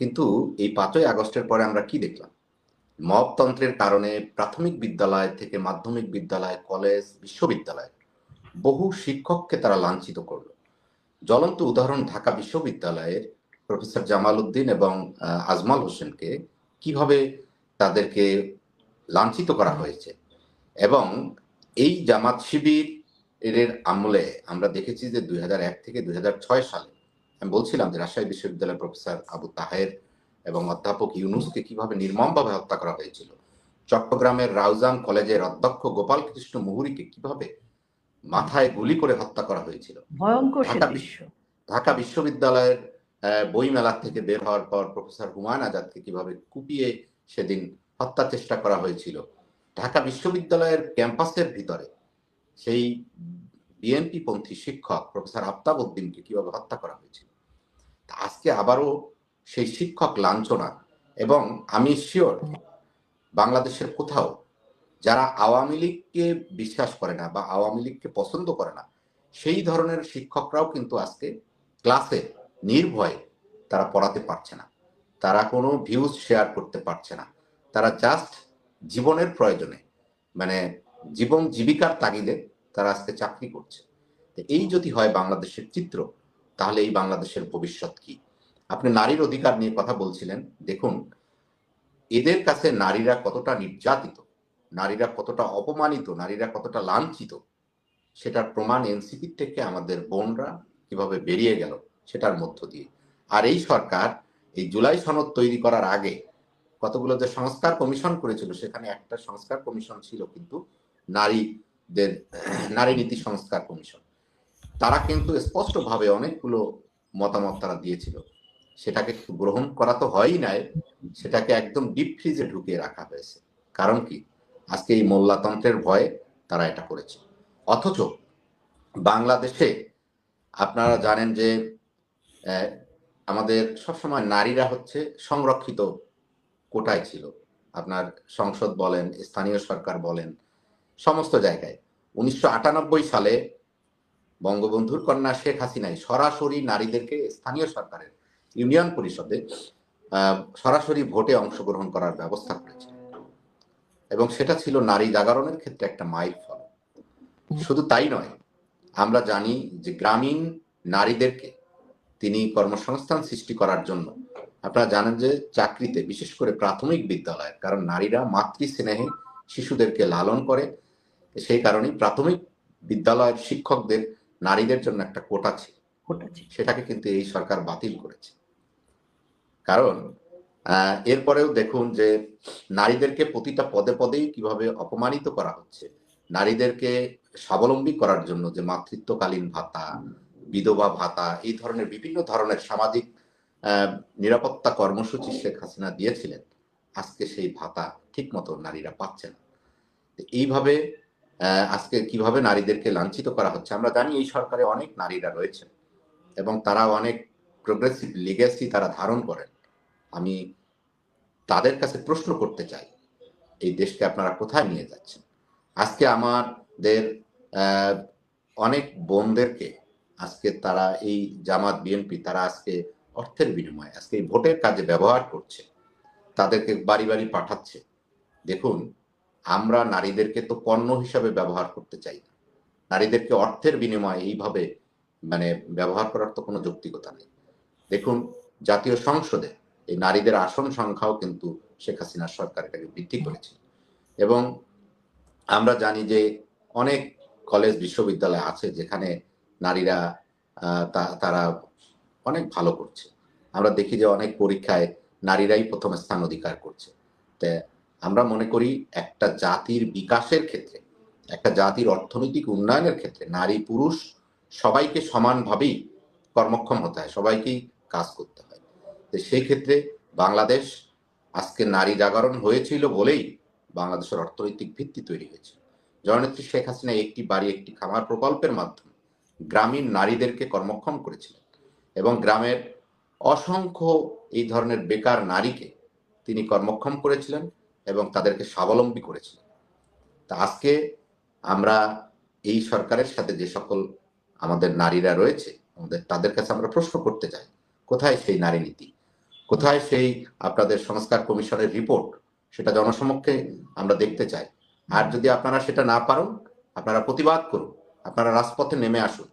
কিন্তু এই পাঁচই আগস্টের পরে আমরা কি দেখলাম? মবতন্ত্রের কারণে প্রাথমিক বিদ্যালয় থেকে মাধ্যমিক বিদ্যালয়, কলেজ, বিশ্ববিদ্যালয় বহু শিক্ষককে তারা লাঞ্ছিত করল। জ্বলন্ত উদাহরণ ঢাকা বিশ্ববিদ্যালয়ের প্রফেসর জামাল উদ্দিন এবং আজমাল হোসেনকে কীভাবে তাদেরকে লাঞ্ছিত করা হয়েছে এবং এই জামাত শিবির এর আমলে আমরা দেখেছি যে দুই হাজার এক থেকে দুই হাজার ছয় সালে আমি বলছিলাম যে রাজশাহী বিশ্ববিদ্যালয়ের প্রফেসর আবু তাহের এবং অধ্যাপক ইউনুসকে কীভাবে নির্মমভাবে হত্যা করা হয়েছিল চট্টগ্রামের রাউজান কলেজের অধ্যক্ষ গোপাল কৃষ্ণ মুহুরীকে কীভাবে মাথায় গুলি করে হত্যা করা হয়েছিল। ভয়ঙ্কর ঢাকা বিশ্ববিদ্যালয়ের আহ, বইমেলা থেকে বের হওয়ার পর প্রফেসর হুমায়ুন আজাদকে কীভাবে কুপিয়ে সেদিন হত্যা চেষ্টা করা হয়েছিল ঢাকা বিশ্ববিদ্যালয়ের ক্যাম্পাসের ভিতরে সেই বিএনপি পন্থী শিক্ষক প্রফেসর আফতাব উদ্দিনকে কীভাবে হত্যা করা হয়েছিল। আজকে আবারও সেই শিক্ষক লাঞ্ছনা এবং আমি শিওর বাংলাদেশের কোথাও যারা আওয়ামী লীগকে বিশ্বাস করে না বা আওয়ামী লীগকে পছন্দ করে না, সেই ধরনের শিক্ষকরাও কিন্তু আজকে ক্লাসে নির্ভয়ে তারা পড়াতে পারছে না। তারা কোনো ভিউজ শেয়ার করতে পারছে না। তারা জাস্ট জীবনের প্রয়োজনে মানে জীবন জীবিকার তাগিদে তারা আজকে চাকরি করছে। এই যদি হয় বাংলাদেশের চিত্র তাহলে এই বাংলাদেশের ভবিষ্যৎ কি? আপনি নারীর অধিকার নিয়ে কথা বলছিলেন। দেখুন, এদের কাছে নারীরা কতটা নির্যাতিত, নারীরা কতটা অপমানিত, নারীরা কতটা লাঞ্ছিত, সেটার প্রমাণ এনসিপি থেকে আমাদের বোনরা কীভাবে বেরিয়ে গেল সেটার মধ্য দিয়ে। আর এই সরকার এই জুলাই সনদ তৈরি করার আগে কতগুলো যে সংস্কার কমিশন করেছিল, সেখানে একটা সংস্কার কমিশন ছিল কিন্তু নারীদের, নারী নীতি সংস্কার কমিশন। তারা কিন্তু স্পষ্টভাবে অনেকগুলো মতামত তারা দিয়েছিল। সেটাকে গ্রহণ করা তো হয়ই নাই, সেটাকে একদম ডিপ ফ্রিজে ঢুকিয়ে রাখা হয়েছে। কারণ কি? আজকে এই মোল্লাতন্ত্রের ভয়ে তারা এটা করেছে। অথচ বাংলাদেশে আপনারা জানেন যে আমাদের সবসময় নারীরা হচ্ছে সংরক্ষিত কোটায় ছিল। আপনার সংসদ বলেন, স্থানীয় সরকার বলেন, সমস্ত জায়গায়। উনিশশো আটানব্বই সালে বঙ্গবন্ধুর কন্যা শেখ হাসিনাই সরাসরি নারীদেরকে স্থানীয় সরকারের ইউনিয়ন পরিষদে সরাসরি ভোটে অংশগ্রহণ করার ব্যবস্থা করেছে। এবং সেটা ছিল নারী জাগরণের ক্ষেত্রে একটা মাইল ফল। শুধু তাই নয়, আমরা জানি যে গ্রামীণ নারীদেরকে তিনি কর্মসংস্থান সৃষ্টি করার জন্য, আপনারা জানেন যে চাকরিতে, বিশেষ করে প্রাথমিক বিদ্যালয়ের কারণ নারীরা মাতৃ স্নেহে শিশুদেরকে লালন করে, সেই কারণেই প্রাথমিক বিদ্যালয়ের শিক্ষকদের নারীদের জন্য একটা কোটা ছিল। সেটাকে কিন্তু এই সরকার বাতিল করেছে। কারণ এরপরেও দেখুন যে নারীদেরকে প্রতিটা পদে পদেই কীভাবে অপমানিত করা হচ্ছে নারীদেরকে স্বাবলম্বী করার জন্য যে মাতৃত্বকালীন ভাতা বিধবা ভাতা এই ধরনের বিভিন্ন ধরনের সামাজিক নিরাপত্তা কর্মসূচি শেখ হাসিনা দিয়েছিলেন আজকে সেই ভাতা ঠিক মতো নারীরা পাচ্ছে না। এইভাবে আজকে কীভাবে নারীদেরকে লাঞ্ছিত করা হচ্ছে? আমরা জানি এই সরকারে অনেক নারীরা রয়েছেন এবং তারা অনেক প্রোগ্রেসিভ লিগেসি তারা ধারণ করেন। আমি তাদের কাছে প্রশ্ন করতে চাই, এই দেশকে আপনারা কোথায় নিয়ে যাচ্ছেন? আজকে আমাদের অনেক বোনদেরকে আজকে তারা এই জামাত বিএনপি তারা আজকে অর্থের বিনিময়ে, আজকে এই ভোটের কাজে ব্যবহার করছে, তাদেরকে বাড়ি বাড়ি পাঠাচ্ছে। দেখুন আমরা নারীদেরকে তো পণ্য হিসাবে ব্যবহার করতে চাই না। নারীদেরকে অর্থের বিনিময়ে এইভাবে মানে ব্যবহার করার তো কোনো যৌক্তিকতা নেই। দেখুন, জাতীয় সংসদে এই নারীদের আসন সংখ্যাও কিন্তু শেখ হাসিনার সরকার এটাকে বৃদ্ধি করেছে। এবং আমরা জানি যে অনেক কলেজ, বিশ্ববিদ্যালয় আছে যেখানে নারীরা তারা অনেক ভালো করছে। আমরা দেখি যে অনেক পরীক্ষায় নারীরাই প্রথম স্থান অধিকার করছে। আমরা মনে করি একটা জাতির বিকাশের ক্ষেত্রে, একটা জাতির অর্থনৈতিক উন্নয়নের ক্ষেত্রে নারী, পুরুষ সবাইকে সমানভাবেই কর্মক্ষম হতে হয়, সবাইকেই কাজ করতে হয়। তো সেই ক্ষেত্রে বাংলাদেশ আজকে নারী জাগরণ হয়েছিল বলেই বাংলাদেশের অর্থনৈতিক ভিত্তি তৈরি হয়েছে। জননেত্রী শেখ হাসিনা একটি বাড়ি, একটি খামার প্রকল্পের মাধ্যমে গ্রামীণ নারীদেরকে কর্মক্ষম করেছিলেন এবং গ্রামের অসংখ্য এই ধরনের বেকার নারীকে তিনি কর্মক্ষম করেছিলেন। এবং তাদেরকে স্বাবলম্বী করেছিলেন তা আজকে আমরা এই সরকারের সাথে যে সকল আমাদের নারীরা রয়েছে, আমাদের, তাদের কাছে আমরা প্রশ্ন করতে চাই, কোথায় সেই নারী নীতি? কোথায় সেই আপনাদের সংস্কার কমিশনের রিপোর্ট? সেটা জনসমক্ষে আমরা দেখতে চাই। আর যদি আপনারা সেটা না পারেন, আপনারা প্রতিবাদ করুন, আপনারা রাজপথে নেমে আসুন।